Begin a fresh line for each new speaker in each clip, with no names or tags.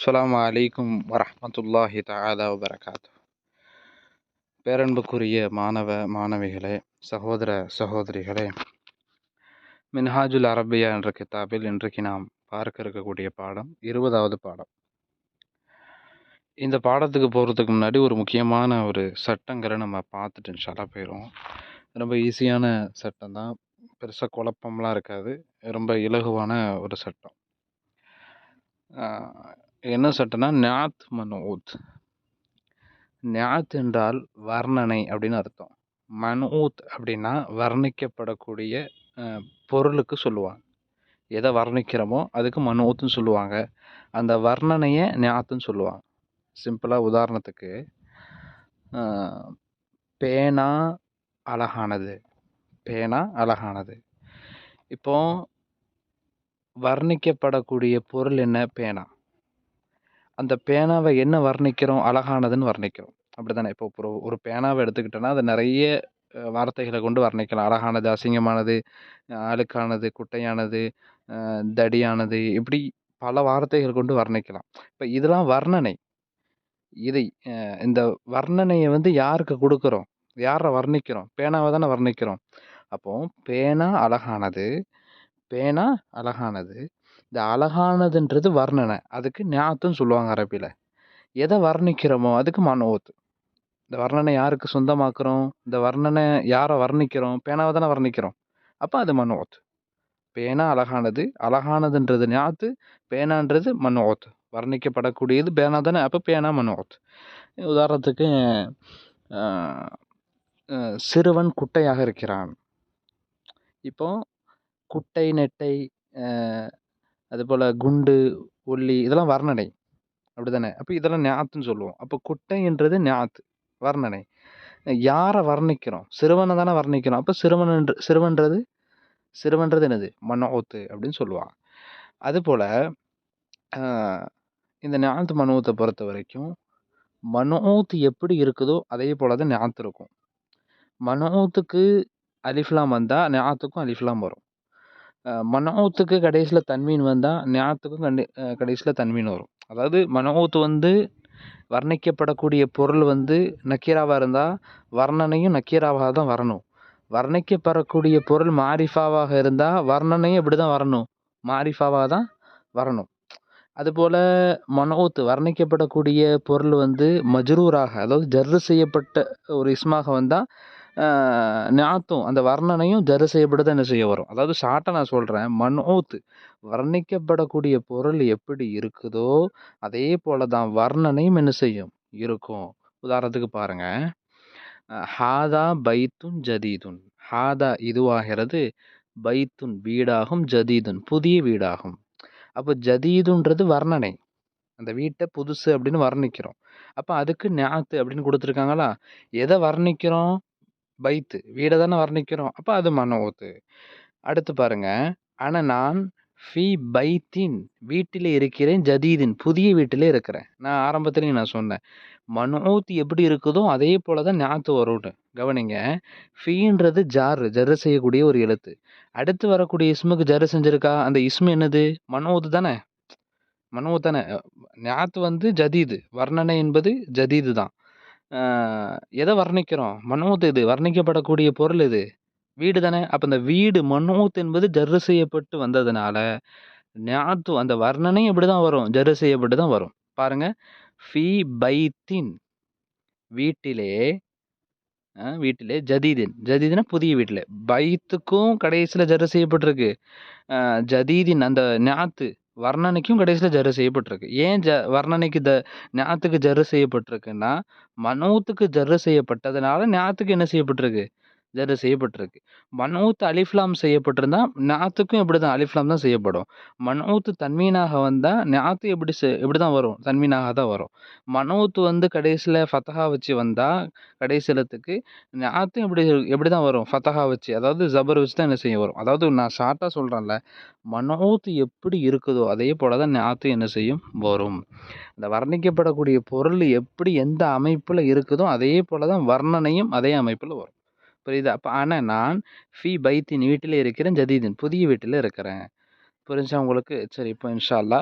அஸ்லாம் வலைக்கும் வரமத்துல்லாஹி தாலா வரகாத்து பேரன்புக்குரிய மாணவ மாணவிகளே சகோதர சகோதரிகளே மின்ஹாஜுல் அரபியா என்ற கிதாபில் இன்றைக்கு நாம் பார்க்க இருக்கக்கூடிய பாடம் இருபதாவது பாடம். இந்த பாடத்துக்கு போகிறதுக்கு முன்னாடி ஒரு முக்கியமான ஒரு சட்டங்களை நம்ம பார்த்துட்டு இன்ஷால்லா போயிடுவோம். ரொம்ப ஈஸியான சட்டம் தான். பெருசாக குழப்பம்லாம் இருக்காது. ரொம்ப இலகுவான ஒரு சட்டம். என்ன சட்டம்னா ஞாத் மனூத் ஞாத் என்றால் வர்ணனை அப்படின்னு அர்த்தம். மனூத் அப்படின்னா வர்ணிக்கப்படக்கூடிய பொருளுக்கு சொல்லுவாங்க. எதை வர்ணிக்கிறோமோ அதுக்கு மனூத்துன்னு சொல்லுவாங்க. அந்த வர்ணனையை ஞாத்துன்னு சொல்லுவாங்க. சிம்பிளாக உதாரணத்துக்கு பேனா அழகானது. பேனா அழகானது. இப்போ வர்ணிக்கப்படக்கூடிய பொருள் என்ன? பேனா. அந்த பேனாவை என்ன வர்ணிக்கிறோம்? அழகானதுன்னு வர்ணிக்கிறோம். அப்படி தானே இப்போ ஒரு ஒரு பேனாவை எடுத்துக்கிட்டோன்னா அது நிறைய வார்த்தைகளை கொண்டு வர்ணிக்கலாம். அழகானது அசிங்கமானது அழுக்கானது குட்டையானது தடியானது இப்படி பல வார்த்தைகள் கொண்டு வர்ணிக்கலாம். இப்போ இதெல்லாம் வர்ணனை. இதை இந்த வர்ணனையை வந்து யாருக்கு கொடுக்குறோம்? யாரை வர்ணிக்கிறோம்? பேனாவை தானே வர்ணிக்கிறோம். அப்போது பேனா அழகானது பேனா அழகானது இந்த அழகானதுன்றது வர்ணனை. அதுக்கு ஞாத்துன்னு சொல்லுவாங்க அரபியில். எதை வர்ணிக்கிறோமோ அதுக்கு மனோத். இந்த வர்ணனை யாருக்கு சொந்தமாக்குறோம்? இந்த வர்ணனை யாரை வர்ணிக்கிறோம்? பேனாவை தானே வர்ணிக்கிறோம். அப்போ அது மனோத். பேனா அழகானது அழகானதுன்றது ஞாத்து பேனான்றது மனோத். வர்ணிக்கப்படக்கூடியது பேனா தானே அப்போ பேனா மனோத். உதாரணத்துக்கு சிறுவன் குட்டையாக இருக்கிறான். இப்போ குட்டை நெட்டை அதுபோல் குண்டு ஒல்லி இதெல்லாம் வர்ணனை. அப்படி தானே அப்போ இதெல்லாம் ஞாத்துன்னு சொல்லுவோம். அப்போ குட்டைன்றது ஞாத்து வர்ணனை. யாரை வர்ணிக்கிறோம்? சிறுவனை தானே வர்ணிக்கிறோம். அப்போ சிறுவன் சிறுவன்றது சிறுவன்றது என்னது? மனோத்து அப்படின்னு சொல்லுவாங்க. அதுபோல் இந்த ஞாத்து மனோத்தை பொறுத்த வரைக்கும் மனோத்து எப்படி இருக்குதோ அதே போல் தான் ஞாத்து இருக்கும். மனோத்துக்கு அலிஃப்லாம் வந்தால் ஞாத்துக்கும் அலிஃப்லாம் வரும். மனோத்துக்கு கடைசியில் தன்மீன் வந்தால் ஞாத்துக்கும் கண்டி கடைசியில் தன்மீன் வரும். அதாவது மனோத்து வந்து வர்ணிக்கப்படக்கூடிய பொருள் வந்து நக்கீராவாக இருந்தால் வர்ணனையும் நக்கீராவாக தான் வரணும். வர்ணிக்கப்படக்கூடிய பொருள் மாரிஃபாவாக இருந்தால் வர்ணனையும் இப்படி தான் வரணும். மாரிஃபாவாக தான் வரணும். அதுபோல் மனோத்து வர்ணிக்கப்படக்கூடிய பொருள் வந்து மஜ்ரூராக அதாவது ஜர்ரு செய்யப்பட்ட ஒரு இஸ்மாக வந்தால் ஞாத்தும் அந்த வர்ணனையும் ஜரு செய்யப்பட்டு என்ன செய்ய வரும்? அதாவது ஷார்ட்டாக நான் சொல்கிறேன் மனோத்து வர்ணிக்கப்படக்கூடிய பொருள் எப்படி இருக்குதோ அதே போல தான் வர்ணனையும் என்ன செய்யும்? இருக்கும். உதாரணத்துக்கு பாருங்க. ஹாதா பைத்துன் ஜதீதுன். ஹாதா இதுவாகிறது பைத்துன் வீடாகும் ஜதீதுன் புதிய வீடாகும். அப்போ ஜதீதுன்றது வர்ணனை. அந்த வீட்டை புதுசு அப்படின்னு வர்ணிக்கிறோம். அப்போ அதுக்கு ஞாத்து அப்படின்னு கொடுத்துருக்காங்களா? எதை வர்ணிக்கிறோம்? பைத்து. வீடை தானே வர்ணிக்கிறோம். அப்போ அது மனோத்து அடுத்து பாருங்க. ஆனால் நான் ஃபி பைத்தின் வீட்டில் இருக்கிறேன் ஜதீதின் புதிய வீட்டிலே இருக்கிறேன். நான் ஆரம்பத்துலேயும் நான் சொன்னேன். மனோத் எப்படி இருக்குதோ அதே போல தான் ஞாத்து வரும்னு கவனிங்க. ஃபீன்றது ஜாரு ஜர்ரு செய்யக்கூடிய ஒரு எழுத்து. அடுத்து வரக்கூடிய இஸ்முக்கு ஜர்ரு செஞ்சுருக்கா? அந்த இஸ்மு என்னது? மனோத் தானே. மனோத் தானே. ஞாத்து வந்து ஜதீது. வர்ணனை என்பது ஜதீது தான். எதை வர்ணிக்கிறோம்? மனோத் இது வர்ணிக்கப்படக்கூடிய பொருள் இது. வீடு தானே? அப்போ இந்த வீடு மனோத் என்பது ஜர்ரு செய்யப்பட்டு வந்ததுனால ஞாத்து அந்த வர்ணனை இப்படி தான் வரும். ஜர்ரு செய்யப்பட்டு தான் வரும். பாருங்க. ஃபி பைத்தின் வீட்டிலே வீட்டிலே ஜதீதின். ஜதீதினா புதிய வீட்டில். பைத்துக்கும் கடைசியில் ஜர்ரு செய்யப்பட்டிருக்கு. ஜதீதின் அந்த ஞாத்து. வர்ணனைக்கும் கடைசியில் ஜரு செய்யப்பட்டிருக்கு. ஏன் ஜ வர்ணனைக்கு த ஞாத்துக்கு ஜரு செய்யப்பட்டிருக்குன்னா மனோத்துக்கு ஜரு செய்யப்பட்டதுனால ஞாத்துக்கு என்ன செய்யப்பட்டிருக்கு? ஜர்ரு செய்யப்பட்டிருக்கு. மனோத்து அலிஃப்லாம் செய்யப்பட்டிருந்தா நாத்துக்கும் இப்படி தான் அலிஃப்லாம் தான் செய்யப்படும். மனோத்து தன்மீனாக வந்தால் ஞாத்து எப்படி செ எப்படி தான் வரும். தன்மீனாக தான் வரும். மனோத்து வந்து கடைசியில் ஃபத்தஹா வச்சு வந்தால் கடைசிலத்துக்கு நாத்தும் ஞாத்தும் எப்படி எப்படி தான் வரும். ஃபத்தஹா வச்சு. அதாவது ஜபர் வச்சு தான் என்ன செய்ய வரும். அதாவது நான் ஷார்ட்டாக சொல்கிறேன்ல மனோத்து எப்படி இருக்குதோ அதே போல தான் நாத்து என்ன செய்யும்? வரும். இந்த வர்ணிக்கப்படக்கூடிய பொருள் எப்படி எந்த அமைப்பில் இருக்குதோ அதே போல தான் வர்ணனையும் அதே அமைப்பில் வரும். புரியுதா? அப்போ ஆனால் நான் ஃபீ பைத்தின் வீட்டில் இருக்கிறேன் ஜதீதின் புதிய வீட்டில் இருக்கிறேன். புரிஞ்சா உங்களுக்கு? சரி இப்போ இன்ஷால்லா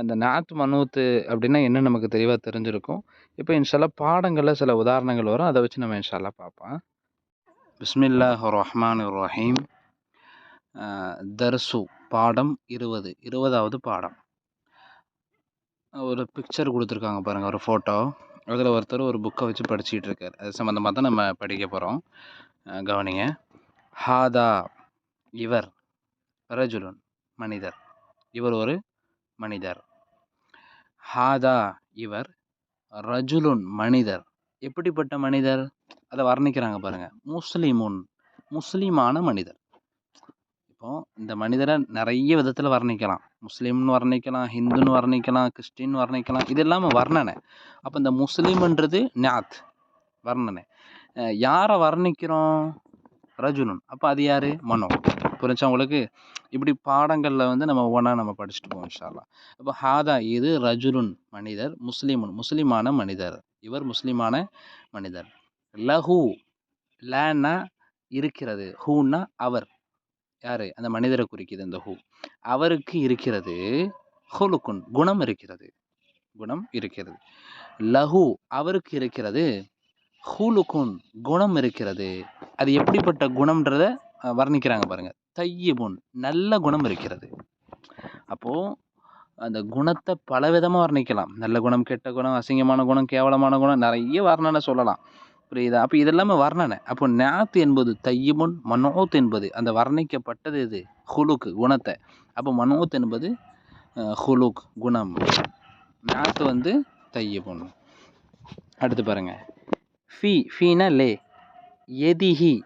அந்த நாத் மனூத்து அப்படின்னா என்ன நமக்கு தெளிவாக தெரிஞ்சிருக்கும்? இப்போ இன்ஷால்லா பாடங்களில் சில உதாரணங்கள் வரும். அதை வச்சு நம்ம இன்ஷால்லா பார்ப்போம். பிஸ்மில்லா ரஹ்மான் ரஹீம் தர்சு பாடம் இருபது இருபதாவது பாடம். ஒரு பிக்சர் கொடுத்துருக்காங்க பாருங்கள் ஒரு ஃபோட்டோ. அதில் ஒருத்தர் ஒரு புக்கை வச்சு படிச்சுட்டு இருக்கார் அது சம்மந்தமாக தான் நம்ம படிக்க போகிறோம் கவனிங்க. ஹாதா இவர் ரஜுலுன் மனிதர். இவர் ஒரு மனிதர். ஹாதா இவர் ரஜுலுன் மனிதர். எப்படிப்பட்ட மனிதர்? அதை வர்ணிக்கிறாங்க பாருங்கள் முஸ்லிமுன் முஸ்லீமான மனிதர். இப்போது இந்த மனிதரை நிறைய விதத்தில் வர்ணிக்கலாம். முஸ்லீம்னு வர்ணிக்கலாம் ஹிந்துன்னு வர்ணிக்கலாம் கிறிஸ்டின் வர்ணிக்கலாம் இது இல்லாமல் வர்ணனை. அப்போ இந்த முஸ்லீம்ன்றது ஞாத் வர்ணனை. யாரை வர்ணிக்கிறோம்? ரஜுனுன். அப்போ அது யார்? மனோ. புரிஞ்சா உங்களுக்கு? இப்படி பாடங்களில் வந்து நம்ம ஒவ்வொன்றா நம்ம படிச்சுட்டு போவோம் இன்ஷால்லா அப்போ ஹாதா இது ரஜுலுன் மனிதர் முஸ்லீமுன். முஸ்லீமான மனிதர். இவர் முஸ்லீமான மனிதர். லஹூ லேன்னா இருக்கிறது. ஹூன்னா அவர். யார்? அந்த மனிதரை குறிக்கிது இந்த ஹூ. அவருக்கு இருக்கிறது ஹுலுக்குன். குணம் இருக்கிறது. குணம் இருக்கிறது. லஹு அவருக்கு இருக்கிறது ஹூலுக்குன் குணம் இருக்கிறது. அது எப்படிப்பட்ட குணம்ன்றத வர்ணிக்கிறாங்க பாருங்கள் தையிபுன் நல்ல குணம் இருக்கிறது. அப்போது அந்த குணத்தை பல விதமாக வர்ணிக்கலாம். நல்ல குணம் கெட்ட குணம் அசிங்கமான குணம் கேவலமான குணம் நிறைய வர்ணனை சொல்லலாம். புரியுதா? அப்போ இதெல்லாமே வர்ணனை. அப்போ நாத் என்பது தையபுன் மனோத் என்பது அந்த வர்ணிக்கப்பட்டது இது ஹுலுக்கு குணத்தை. அப்போ மனோத் என்பது ஹுலுக் குணம். நாத்து வந்து தையிபுன். அடுத்து பாருங்கள் ஃபி ஃபீனா லே. எதிஹி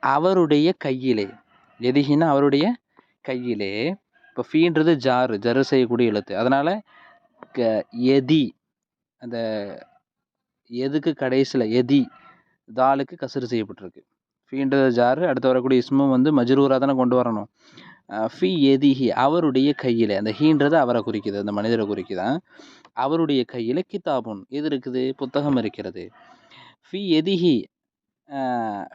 அவருடைய கையிலே. எதிஹினா அவருடைய கையிலே. இப்போ ஃபீன்றது ஜாரு ஜரு செய்யக்கூடிய எழுத்து. அதனால் க எதி அந்த எதுக்கு கடைசியில் எதி தாலுக்கு கசுறு செய்யப்பட்டிருக்கு. ஃபீன்றது ஜாரு அடுத்து வரக்கூடிய இஸ்மும் வந்து மஜ்ரூராக தானே கொண்டு வரணும். ஃபி எதிஹி அவருடைய கையில். அந்த ஹீன்றது அவரை குறிக்குது அந்த மனிதரை குறிக்குதான். அவருடைய கையில் கிதாபுன். எது இருக்குது? புத்தகம் இருக்கிறது. ஃபி எதிஹி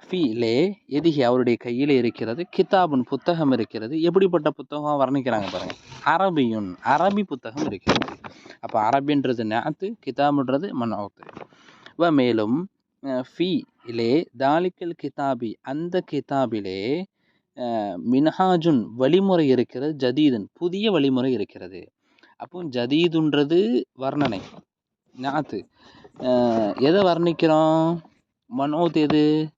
ஃபி லே எதிகி அவருடைய கையில் இருக்கிறது கிதாபுன் புத்தகம் இருக்கிறது. எப்படிப்பட்ட புத்தகம் வர்ணிக்கிறாங்க பாருங்க. அரபியுன் அரபி புத்தகம் இருக்கிறது. அப்போ அரபின்றது நாத்து கிதாபுன்றது மனோத்து வ மேலும் ஃபி லே தாலிக்கல் கிதாபி அந்த கிதாபிலே மின்ஹாஜுன் வழிமுறை இருக்கிறது ஜதீதன் புதிய வழிமுறை இருக்கிறது. அப்போ ஜதீதுன்றது வர்ணனை நாத்து. எதை வர்ணிக்கிறோம்? மனோத் எது?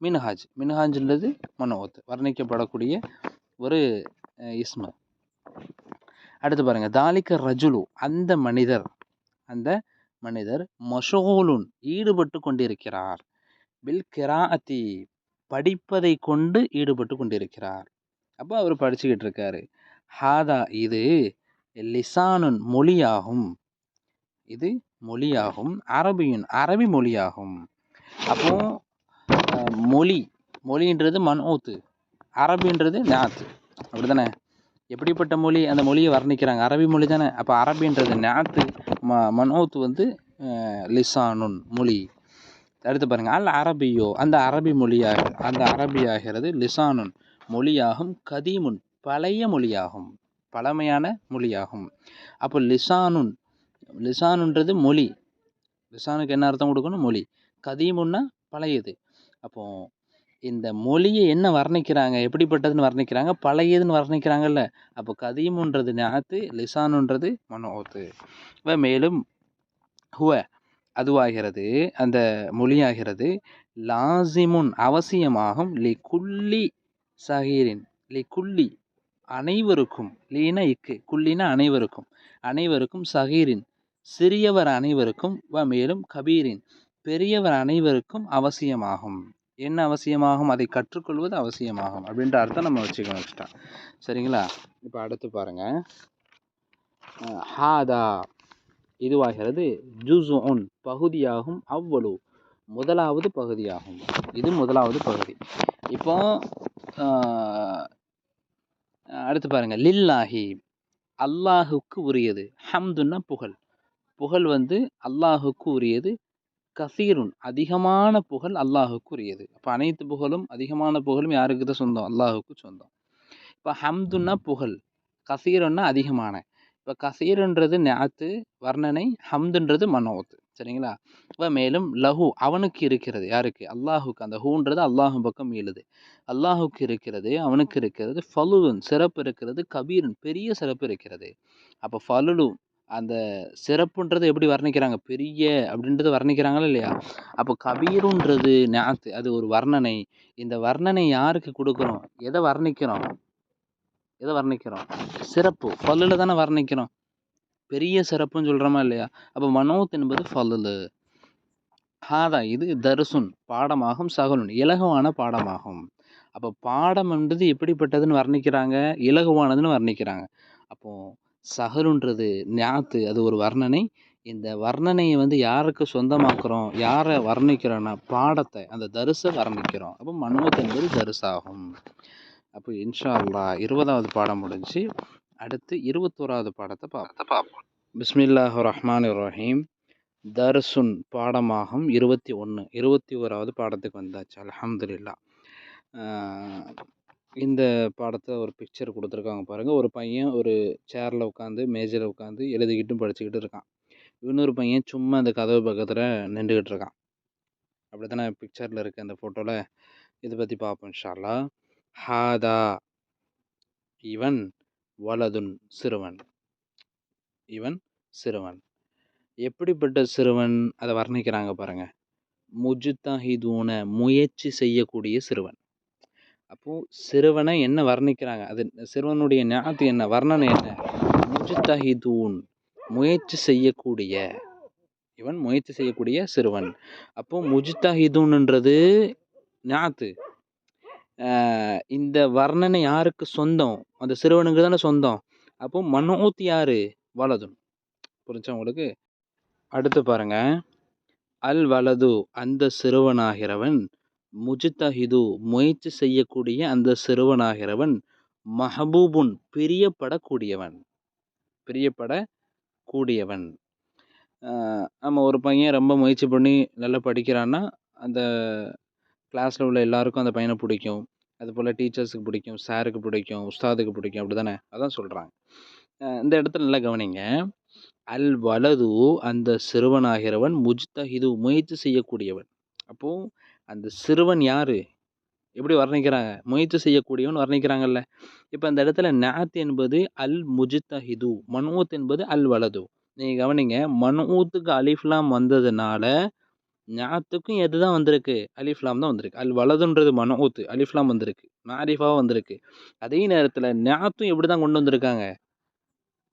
மின்ஹாஜ். மின்ஹாஜ்ன்றது மனோத். வர்ணிக்கப்படக்கூடிய ஒரு இஸ்ம. அடுத்து பாருங்க. தாலிக்க ரஜுலு. அந்த மனிதர் அந்த மனிதர் மஷோலுன் ஈடுபட்டு கொண்டிருக்கிறார். பில் கிராஅத்தி. படிப்பதை கொண்டு ஈடுபட்டு கொண்டிருக்கிறார். அப்போ அவர் படிச்சுக்கிட்டு இருக்காரு. ஹாதா இது லிசானுன் மொழியாகும். இது மொழியாகும் அரபியின் அரபி மொழியாகும். அப்போ மொழி மொழின்றது மனோத்து அரபின்றது நாத்து அப்படி தானே எப்படிப்பட்ட மொழி? அந்த மொழியை வர்ணிக்கிறாங்க. அரபி மொழி தானே? அப்போ அரபின்றது நாத்து ம மனோத்து வந்து லிசானுன் மொழி. அடுத்து பாருங்கள் அல் அரபியோ அந்த அரபி மொழியாக அந்த அரபி ஆகிறது லிசானுன் மொழியாகும் கதீமுன் பழைய மொழியாகும் பழமையான மொழியாகும். அப்போ லிசானுன் லிசானுன்றது மொழி. லிசானுக்கு என்ன அர்த்தம் கொடுக்கணும்? மொழி. கதீமுன்னா பழையது. அப்போ இந்த மொழியை என்ன வர்ணிக்கிறாங்க? எப்படிப்பட்டதுன்னு வர்ணிக்கிறாங்க? பழையதுன்னு வர்ணிக்கிறாங்கல்ல. அப்போ கதீமுன்றது ஞாத்து லிசானுன்றது மனோத்து. இப்போ மேலும் ஹுவ அதுவாகிறது அந்த மொழியாகிறது லாசிமுன் அவசியமாகும். லி குள்ளி சகீரின் லி குல்லி அனைவருக்கும் லீனா இக்கு குல்லினா அனைவருக்கும் அனைவருக்கும் சகீரின் சிறியவர் அனைவருக்கும் வ மேலும் கபீரின் பெரியவர் அனைவருக்கும் அவசியமாகும். என்ன அவசியமாகும்? அதை கற்றுக்கொள்வது அவசியமாகும் அப்படின்ற அர்த்தம் நம்ம வச்சுக்கணும் எக்ஸ்ட்ரா சரிங்களா? இப்போ அடுத்து பாருங்க. ஹாதா இதுவாகிறது ஜுசுன் பகுதியாகும் அவ்வளவு முதலாவது பகுதியாகும். இது முதலாவது பகுதி. இப்போ அடுத்து பாருங்கள் லில்லாஹி அல்லாஹுக்கு உரியது. ஹம்துன்னா புகழ். புகழ் வந்து அல்லாஹுக்கு உரியது கசீருன் அதிகமான புகழ் அல்லாஹுக்கு உரியது அப்போ அனைத்து புகழும் அதிகமான புகழும் யாருக்கு தான் சொந்தம்? அல்லாஹுக்கு சொந்தம். இப்போ ஹம்துன்னா புகழ் கசீருன்னா அதிகமான. இப்போ கசீருன்றது ஞாத்து வர்ணனை ஹம்துன்றது மனோத் சரிங்களா? இப்போ மேலும் லஹு அவனுக்கு இருக்கிறது. யாருக்கு? அல்லாஹுக்கு. அந்த ஹூன்றது அல்லாஹு பக்கம் மீளுது. அல்லாஹுக்கு இருக்கிறது அவனுக்கு இருக்கிறது. ஃபலுன் சிறப்பு இருக்கிறது. கபீரன் பெரிய சிறப்பு இருக்கிறது. அப்போ ஃபலுலு அந்த சிறப்புன்றது எப்படி வர்ணிக்கிறாங்க? பெரிய அப்படின்றது வர்ணிக்கிறாங்களா இல்லையா? அப்போ கபீருன்றது ஞாத்து அது ஒரு வர்ணனை. இந்த வர்ணனை யாருக்கு கொடுக்குறோம்? எதை வர்ணிக்கிறோம்? எதை வர்ணிக்கிறோம்? சிறப்பு ஃபல்லில் தானே வர்ணிக்கிறோம். பெரிய சிறப்புன்னு சொல்கிறோமா இல்லையா? அப்போ மனோத் என்பது ஃபல்லு ஹாதா இது தர்சுன் பாடமாகும் சகலுன் இலகுவான பாடமாகும். அப்போ பாடம் என்பது எப்படிப்பட்டதுன்னு வர்ணிக்கிறாங்க? இலகுவானதுன்னு வர்ணிக்கிறாங்க. அப்போது சகலுன்றது ஞாத்து அது ஒரு வர்ணனை. இந்த வர்ணனையை வந்து யாருக்கு சொந்தமாக்குறோம்? யாரை வர்ணிக்கிறோன்னா பாடத்தை அந்த தரிசை வர்ணிக்கிறோம். அப்போ மனோத் என்பது தரிசாகும். அப்போ இன்ஷா அல்லா இருபதாவது பாடம் முடிஞ்சு அடுத்து இருபத்தோராவது பாடத்தை பார்ப்போம். பிஸ்மில்லாஹ் ரஹ்மான் ரஹீம் தர்சுன் பாடமாகும் இருபத்தி ஒன்று இருபத்தி ஓராவது பாடத்துக்கு வந்தாச்சு அலமதுல்லா இந்த பாடத்தை ஒரு பிக்சர் கொடுத்துருக்காங்க பாருங்கள் ஒரு பையன் ஒரு சேரில் உட்காந்து மேஜரில் உட்காந்து எழுதிக்கிட்டும் படிச்சுக்கிட்டு இருக்கான். இன்னொரு பையன் சும்மா அந்த கதவு பக்கத்தில் நின்றுக்கிட்டு இருக்கான். அப்படி தானே பிக்சரில் இருக்குது அந்த ஃபோட்டோவில் இதை பற்றி பார்ப்போம் ஷாலா ஹாதா இவன் வலதுன் சிறுவன். இவன் சிறுவன். எப்படிப்பட்ட சிறுவன்? அதை வர்ணிக்கிறாங்க பாருங்கள் முஜுத்தஹிதூன முயற்சி செய்யக்கூடிய சிறுவன். அப்போது சிறுவனை என்ன வர்ணிக்கிறாங்க? அது சிறுவனுடைய ஞாத்து என்ன? வர்ணனை என்ன? முஜுத்தஹிதூன் முயற்சி செய்யக்கூடிய இவன் முயற்சி செய்யக்கூடிய சிறுவன். அப்போது முஜுத்தஹிதூன்ன்றது ஞாத்து இந்த வர்ணனை யாருக்கு சொந்தம்? அந்த சிறுவனுக்கு தானே சொந்தம். அப்போ மனோத் யாரு? வலதுன். புரிஞ்சா உங்களுக்கு? அடுத்து பாருங்க. அல் வலது அந்த சிறுவனாகிறவன் முஜித்தஹிது முயற்சி செய்யக்கூடிய அந்த சிறுவனாகிறவன் மஹபூபுன் பிரியப்படக்கூடியவன். பிரியப்படக்கூடியவன். நம்ம ஒரு பையன் ரொம்ப முயற்சி பண்ணி நல்லா படிக்கிறான்னா அந்த கிளாஸில் உள்ள எல்லாருக்கும் அந்த பையனை பிடிக்கும். அதுபோல் டீச்சர்ஸுக்கு பிடிக்கும் சாருக்கு பிடிக்கும் உஸ்தாதுக்கு பிடிக்கும் அப்படி தானே அதான் சொல்கிறாங்க இந்த இடத்துல நல்லா கவனிங்க. அல் வலது அந்த சிறுவனாகிறவன் முஜ்தஹிது முயற்சி செய்யக்கூடியவன். அப்போது அந்த சிறுவன் யார்? எப்படி வர்ணிக்கிறாங்க? முயற்சி செய்யக்கூடியவன் வர்ணிக்கிறாங்கல்ல. இப்போ அந்த இடத்துல நாத் என்பது அல் முஜித்தஹிது மனூத் என்பது அல் வலது. நீங்கள் கவனிங்க மனூத்துக்கு அலிஃப்லாம் வந்ததுனால ஞாத்துக்கும் எது தான் வந்திருக்கு? அலிஃப்லாம் தான் வந்திருக்கு. அல் வலதுன்றது மனூத்து அலிஃப்லாம் வந்திருக்கு. மாரிஃபாவாக வந்திருக்கு. அதே நேரத்தில் ஞாத்தும் எப்படி தான் கொண்டு வந்திருக்காங்க?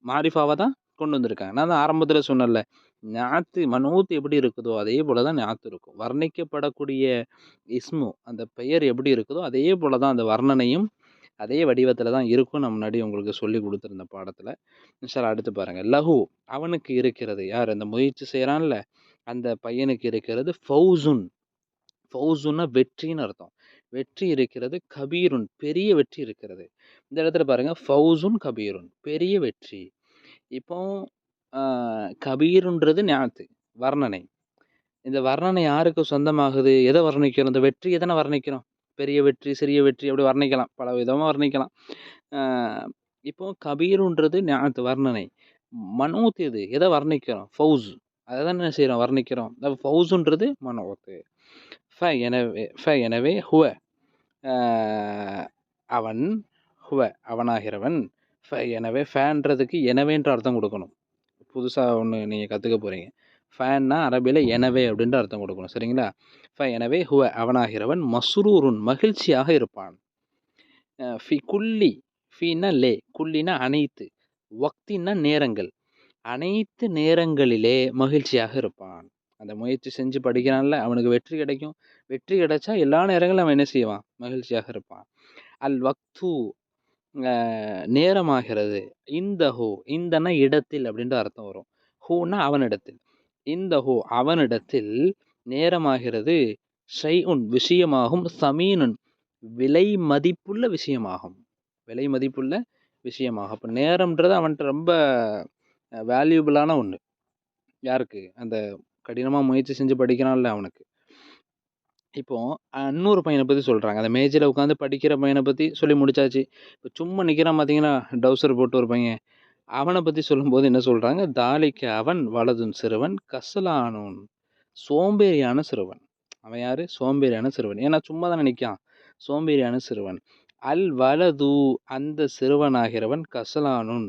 மாரிஃபாவாக தான் கொண்டு வந்திருக்காங்க. நான் தான் ஆரம்பத்தில் சொன்னல ஞாத்து மனூத் எப்படி இருக்குதோ அதே போல தான் ஞாத்து இருக்கும். வர்ணிக்கப்படக்கூடிய இஸ்மு அந்த பெயர் எப்படி இருக்குதோ அதே போல தான் அந்த வர்ணனையும் அதே வடிவத்தில் தான் இருக்கும். நான் முன்னாடி உங்களுக்கு சொல்லி கொடுத்துருந்த பாடத்தில். சார் அடுத்து பாருங்கள் லஹு அவனுக்கு இருக்கிறது யார்? அந்த முயற்சி செய்கிறான்ல அந்த பையனுக்கு இருக்கிறது ஃபவுசுன் ஃபவுசுன்னா வெற்றின்னு அர்த்தம். வெற்றி இருக்கிறது கபீருன் பெரிய வெற்றி இருக்கிறது. இந்த இடத்துல பாருங்கள் ஃபவுசுன் கபீருன் பெரிய வெற்றி. இப்போ கபீருன்றது ஞாத்து வர்ணனை. இந்த வர்ணனை யாருக்கு சொந்தமாகுது? எதை வர்ணிக்கிறோம் இந்த வெற்றி எதனை வர்ணிக்கிறோம் பெரிய வெற்றி சிறிய வெற்றி அப்படி வர்ணிக்கலாம். பல விதமாக வர்ணிக்கலாம். இப்போ கபீருன்றது ஞாத்து வர்ணனை. மனோத்து இது எதை வர்ணிக்கிறோம்? ஃபவுஸ். அதை தான் என்ன செய்கிறோம் வர்ணிக்கிறோம். ஃபவுஸுன்றது மனோத்து. ஃப எனவே ஃப எனவே ஹுவ. அவன் ஹுவ அவனாகிறவன். ஃப எனவே ஃபேன்றதுக்கு எனவேன்ற அர்த்தம் கொடுக்கணும். புதுசாக ஒன்று நீங்கள் கற்றுக்க போகிறீங்க ஃபேன்னா அரபியில் எனவே அப்படின்ற அர்த்தம் கொடுக்கணும். சரிங்களா? ஃப எனவே ஹுவ அவனாகிறவன் மஸ்ரூருன் மகிழ்ச்சியாக இருப்பான். ஃபி குல்லி ஃபீனா லே குல்லினா அனைத்து வக்தின்னா நேரங்கள். அனைத்து நேரங்களிலே மகிழ்ச்சியாக இருப்பான். அந்த முயற்சி செஞ்சு படிக்கிறான்ல அவனுக்கு வெற்றி கிடைக்கும். வெற்றி கிடைச்சா எல்லா நேரங்களும் அவன் என்ன செய்வான்? மகிழ்ச்சியாக இருப்பான். அல் வக்து நேரமாகிறது. இந்த ஹோ இந்தன இடத்தில் அப்படின்ற அர்த்தம் வரும். ஹூன்னா அவனிடத்தில். இந்த ஹோ அவனிடத்தில் நேரமாகிறது ஷை உன் விஷயமாகும் சமீனுன். விலை மதிப்புள்ள விஷயமாகும். விலை மதிப்புள்ள விஷயமாகும் அப்போ நேரம்ன்றது அவன்கிட்ட ரொம்ப வேல்யூபிளான ஒன்று யாருக்கு? அந்த கடினமாக முயற்சி செஞ்சு படிக்கிறான்ல அவனுக்கு. இப்போது இன்னொரு பையனை பற்றி சொல்கிறாங்க அந்த மேஜில் உட்காந்து படிக்கிற பையனை பற்றி சொல்லி முடிச்சாச்சு. இப்போ சும்மா நிற்கிறான் பார்த்தீங்கன்னா டவுசர் போட்டு ஒரு பையன். அவனை பற்றி சொல்லும்போது என்ன சொல்கிறாங்க தாலிக்கு அவன் வலதுன் சிறுவன் கசலானோன் சோம்பேறியான சிறுவன். அவன் யார்? சோம்பேறியான சிறுவன். ஏன்னா சும்மா தான் நினைக்கான் சோம்பேறியான சிறுவன். அல் வலது அந்த சிறுவனாகிறவன் கசலானுன்.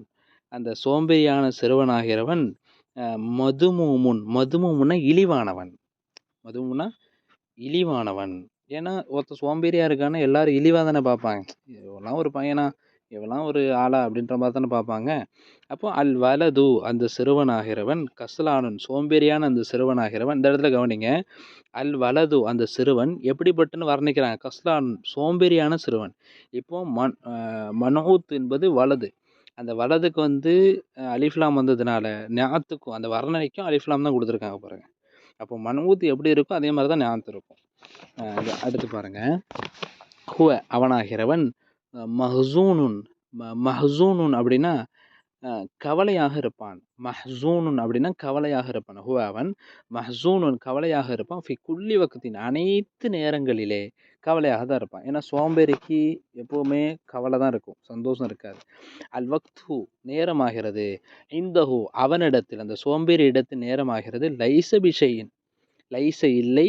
அந்த சோம்பேறியான சிறுவனாகிறவன் மதுமுமுன். மதுமுமுன்னா இழிவானவன். மதுமுன்னா இழிவானவன். ஏன்னா ஒருத்தர் சோம்பேறியாக இருக்கான்னா எல்லாரும் இழிவாக தானே பார்ப்பாங்க. இவெல்லாம் ஒரு பையனா? இவெல்லாம் ஒரு ஆளா? அப்படின்ற மாதிரி தானே பார்ப்பாங்க. அப்போ அல் வலது அந்த சிறுவனாகிறவன் கசலானன் சோம்பேறியான அந்த சிறுவனாகிறவன் இந்த இடத்துல கவனிங்க. அல் வலது அந்த சிறுவன் எப்படிப்பட்டுன்னு வர்ணிக்கிறாங்க. கஸ்லான் சோம்பேறியான சிறுவன். இப்போ மன் மனோத் என்பது வலது. அந்த வலதுக்கு வந்து அலிஃப்லாம் வந்ததுனால ஞாத்துக்கும் அந்த வர்ணனைக்கும் அலிஃப்லாம் தான் கொடுத்துருக்காங்க பாருங்கள் அப்போ மனூத் எப்படி இருக்கோ அதே மாதிரி தான் ஞாத்து இருக்கும். அடுத்து பாருங்கள் ஹுவ அவனாகிறவன் மஹசூனுன் மஹசூனுன் அப்படின்னா கவலையாக இருப்பான். மஹ்சூனுன் அப்படின்னா கவலையாக இருப்பான். ஹூ அவன். மஹ்சூனுன் கவலையாக இருப்பான். ஃபி குள்ளி வக்கத்தின் அனைத்து நேரங்களிலே கவலையாக தான் இருப்பான். ஏன்னா சோம்பேறிக்கு எப்போவுமே கவலை தான் இருக்கும். சந்தோஷம் இருக்காது. அல் வக்து நேரமாகிறது. இந்த ஹூ அவனிடத்தில் அந்த சோம்பேறி இடத்தில் நேரமாகிறது. லைச பிஷையின். லைச இல்லை.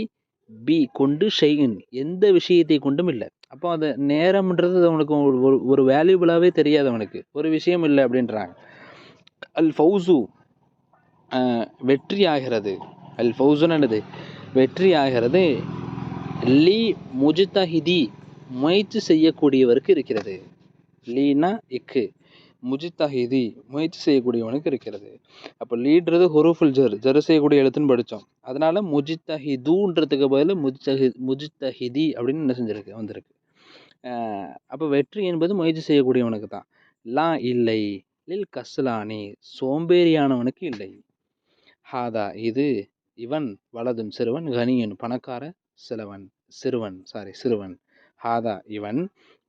பி கொண்டு ஷெயின் எந்த விஷயத்தை கொண்டும் இல்லை. அப்போ அந்த நேரம்ன்றது அவனுக்கு ஒரு ஒரு வேல்யூபிளாகவே தெரியாது அவனுக்கு. ஒரு விஷயம் இல்லை அப்படின்றாங்க. அல் ஃபவுசு வெற்றி ஆகிறது அல் ஃபவுசுன்னு வெற்றி ஆகிறது லீ முஜித்தஹிதி முயற்சி செய்யக்கூடியவருக்கு இருக்கிறது. லீனா இக்கு முஜித்தஹிதி முயற்சி செய்யக்கூடியவனுக்கு இருக்கிறது. அப்போ லீட்றது ஹொருஃபுல் ஜர் ஜர் செய்யக்கூடிய எழுத்துன்னு படித்தோம் அதனால் முஜித்தஹிதுன்றதுக்கு பதில் முஜித்தஹி முஜித்தஹிதி அப்படின்னு என்ன செஞ்சிருக்கு வந்திருக்கு. அப்போ வெற்றி என்பது முயற்சி செய்யக்கூடியவனுக்கு தான். லா இல்லை லில் கஸ்லானி சோம்பேறியானவனுக்கு இல்லை. ஹாதா இது இவன் வலதும் சிறுவன் கனியன் பணக்கார சிலவன் சிறுவன் சாரி சிறுவன். ஹாதா இவன்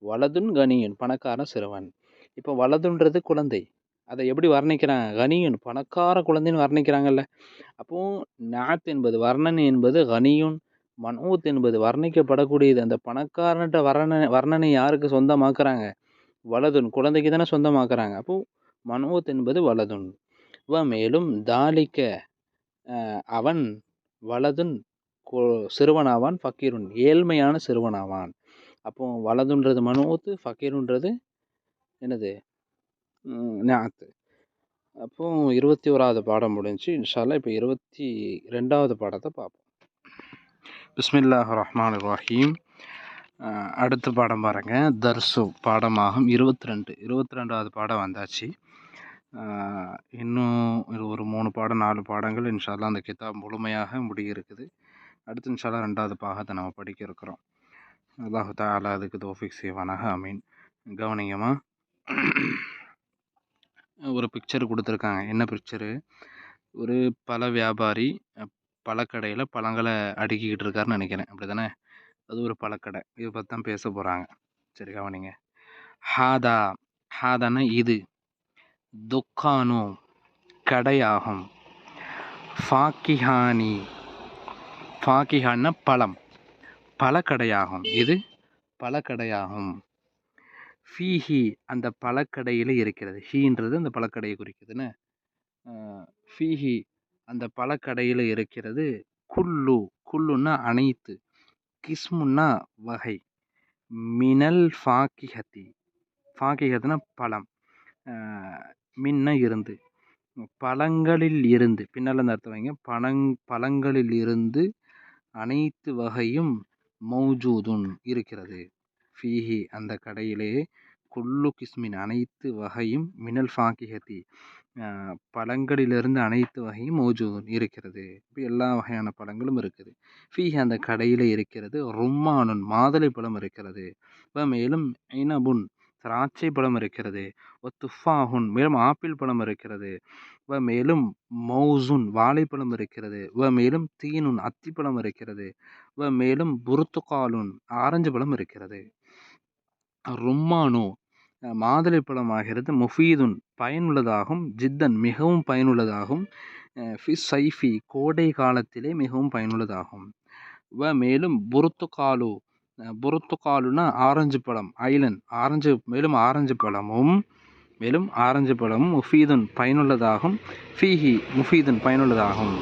வலதுன் கனியன் பணக்கார சிறுவன். இப்போ வலதுன்றது குழந்தை. அதை எப்படி வர்ணிக்கிறாங்க? கனியுன். பணக்கார குழந்தைன்னு வர்ணிக்கிறாங்கல்ல. அப்போது நாத் என்பது வர்ணன் என்பது கனியுன். மனோத் என்பது வர்ணிக்கப்படக்கூடியது. அந்த பணக்காரன்ட்ட வர்ணனை வர்ணனை யாருக்கு சொந்தமாக்குறாங்க? வலதுன். குழந்தைக்கு தானே சொந்தமாக்குறாங்க. அப்போது மனோத் என்பது வலதுன். வ மேலும் தாலிக்க அவன் வலதுன் சிறுவனாவான் ஃபக்கீருன். ஏழ்மையான சிறுவனாவான். அப்போ வலதுன்றது மனோத்து ஃபக்கீருன்றது என்னது? நாத்து அப்போ இருபத்தி ஓராவது பாடம் முடிஞ்சு இன்ஷால்லா இப்போ இருபத்தி ரெண்டாவது பாடத்தை பார்ப்போம் பிஸ்மில்லாஹ் ரஹ்மான் ரஹீம். அடுத்த பாடம் பாருங்கள் தர்சு பாடமாகும். இருபத்தி ரெண்டு இருபத்தி ரெண்டாவது பாடம் வந்தாச்சு. இன்னும் ஒரு மூணு பாடம் நாலு பாடங்கள் இன்ஷால்லா அந்த கிதாப் முழுமையாக முடியிருக்குது. அடுத்து இன்ஷால்லா ரெண்டாவது பாகத்தை நம்ம படிக்க இருக்கிறோம். அல்லாஹு தாலா அதுக்கு தோஃபிக் செய்வானாக. அமீன் கவனிங்கம்மா ஒரு பிக்சர் கொடுத்துருக்காங்க. என்ன பிக்சரு ஒரு பழ வியாபாரி பழக்கடையில் பழங்களை அடுக்கிக்கிட்டு இருக்காருன்னு நினைக்கிறேன். அப்படி தானே அது ஒரு பழக்கடை. இதை பற்றி தான் பேச போகிறாங்க சரி கவனிங்க. ஹாதா. ஹாதானா இது. துக்கானு. கடையாகும். ஃபாக்கிஹானி. ஃபாக்கிஹான்னா பழம். பழக்கடையாகும். இது பழக்கடையாகும். ஃபீஹி அந்த பழக்கடையில் இருக்கிறது. ஹீன்றது அந்த பழக்கடையை குறிக்குதுன்னு ஃபீஹி அந்த பழக்கடையில் இருக்கிறது குல்லு. குல்லுன்னா அனைத்து கிஸ்முன்னா வகை. மினல் ஃபாக்கிஹத்தி. ஃபாக்கிஹத்துனா பழம். மின்ன இருந்து பழங்களில் இருந்து பின்னால் அந்த அர்த்தம் வைங்க. பழங் பழங்களில் இருந்து அனைத்து வகையும் மௌஜூதுன் இருக்கிறது. ஃபீஹி அந்த கடையிலே குல்லு கிஸ்மின் அனைத்து வகையும் மினல் ஃபாக்கிஹதி பழங்களிலிருந்து அனைத்து வகையும் மோஜூன் இருக்கிறது. இப்போ எல்லா வகையான பழங்களும் இருக்குது. ஃபீஹி அந்த கடையில் இருக்கிறது. ரும்மானுன் மாதுளை பழம் இருக்கிறது. இப்போ மேலும் ஐனபுன் திராட்சை பழம் இருக்கிறது. ஒ துஃபாஹுன் மேலும் ஆப்பிள் பழம் இருக்கிறது. வ மேலும் மௌசுன் வாழைப்பழம் இருக்கிறது. வ மேலும் தீனுன் அத்திப்பழம் இருக்கிறது. வ மேலும் புருத்துக்காலுன் ஆரஞ்சு பழம் இருக்கிறது. ரும்மானு. மாதுளை ஆகிறது முஃபீதுன் பயனுள்ளதாகும். ஜித்தன் மிகவும் பயனுள்ளதாகும். ஃபிஸ் சைஃபி கோடை காலத்திலே மிகவும் பயனுள்ளதாகும். வ மேலும் புருத்துக்காலு புருத்துக்காலுனா ஆரஞ்சு பழம் ஐலன். ஆரஞ்சு மேலும் ஆரஞ்சு பழமும் மேலும் ஆரஞ்சு பழமும் முஃபீதுன் பயனுள்ளதாகும். ஃபீஹி முஃபீதுன் பயனுள்ளதாகும்.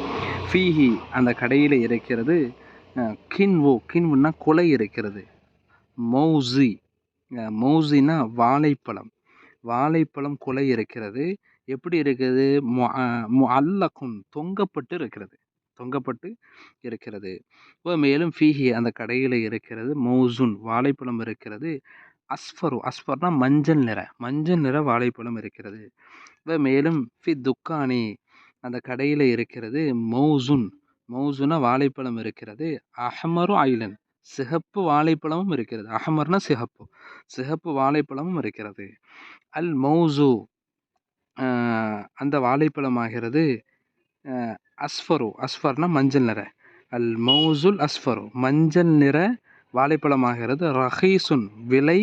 ஃபீஹி அந்த கடையில் இருக்கிறது. கின்வோ கின்வுன்னா கொலை இருக்கிறது. மௌசி. மௌசினா வாழைப்பழம். வாழைப்பழம் குலை இருக்கிறது. எப்படி இருக்குது அல்லக்கும் தொங்கப்பட்டு இருக்கிறது. தொங்கப்பட்டு இருக்கிறது. இப்போ மேலும் ஃபீஹி அந்த கடையில் இருக்கிறது. மௌசுன் வாழைப்பழம் இருக்கிறது. அஸ்ஃபரு அஸ்ஃபர்னா மஞ்சள் நிற மஞ்சள் நிற வாழைப்பழம் இருக்கிறது. இப்போ மேலும் ஃபி துக்கானி அந்த கடையில் இருக்கிறது மௌசுன். மௌசுனா வாழைப்பழம் இருக்கிறது. அஹமரு ஐலன். சிகப்பு வாழைப்பழமும் இருக்கிறது. அஹமர்னா சிகப்பு. சிகப்பு வாழைப்பழமும் இருக்கிறது. அல் மௌசு அந்த வாழைப்பழம் ஆகிறது அஸ்ஃபரு. அஸ்ஃபர்னா மஞ்சள் நிற. அல் மௌசுல் அஸ்ஃபரு. மஞ்சள் நிற வாழைப்பழம் ஆகிறது ரஹீசுன். விலை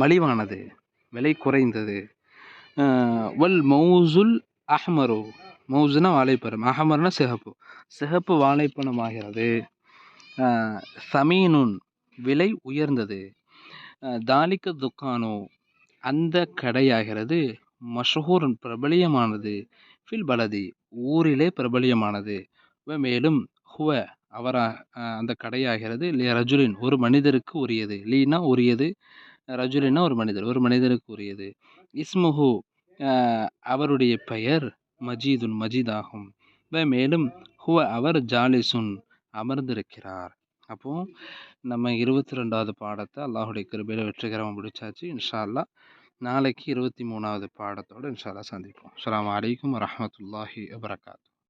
மலிவானது. விலை குறைந்தது. வல் மௌசுல் அஹ்மரு. மௌசுனா வாழைப்பழம். அஹமர்னா சிகப்பு. சிகப்பு வாழைப்பழம் ஆகிறது சமீனுன் விலை உயர்ந்தது. தாலிக்க துக்கானோ அந்த கடையாகிறது மஷஹூரன் பிரபலியமானது. ஃபில் பலதி ஊரிலே பிரபலியமானது. மேலும் ஹுவ அவரா அந்த கடையாகிறது ரஜுலின் ஒரு மனிதருக்கு உரியது. லீனா உரியது ரஜுலினா ஒரு மனிதர் ஒரு மனிதருக்கு உரியது. இஸ்முஹு அவருடைய பெயர் மஜீதுன் மஜீதாகும். மேலும் ஹுவ அவர் ஜாலிசுன் அமர்ந்திருக்கிறார். அப்போ நம்ம இருபத்தி ரெண்டாவது பாடத்தை அல்லாஹுடைய கிருபையில் வெற்றிகரமாக முடித்தாச்சு இன்ஷா அல்லா நாளைக்கு இருபத்தி மூணாவது பாடத்தோடு இன்ஷா அல்லா சந்திப்போம். அஸ்லாம் வலைக்கம் வரமத்துல்லாஹி வபரகாத்து